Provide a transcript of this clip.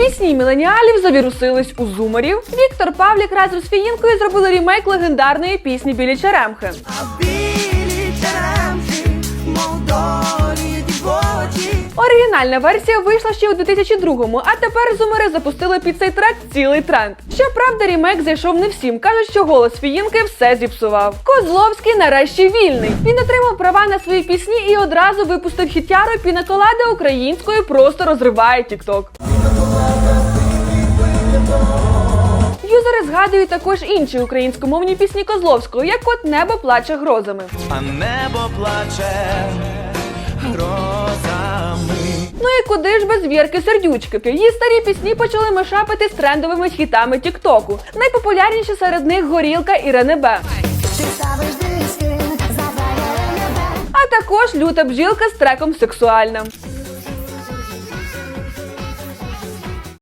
Пісні міленіалів завірусились у зумерів. Віктор Павлік разом з Фіїнкою зробили рімейк легендарної пісні Білі Черемхи. Оригінальна версія вийшла ще у 2002-му, а тепер зумери запустили під цей трек цілий тренд. Щоправда, рімейк зайшов не всім. кажуть, що голос Фіїнки все зіпсував. Козловський нарешті вільний. Він отримав права на свої пісні і одразу випустив хітяру Пінаколада українською просто розриває Тікток. Юзери також інші українськомовні пісні Козловського, як от небо плаче грозами. а небо плаче грозами. Ну і куди ж без Вірки Сердючки? Її старі пісні почали мешапити з трендовими хітами Тіктоку. Найпопулярніші серед них горілка і Ренебе. А також люта бджілка з треком сексуальна.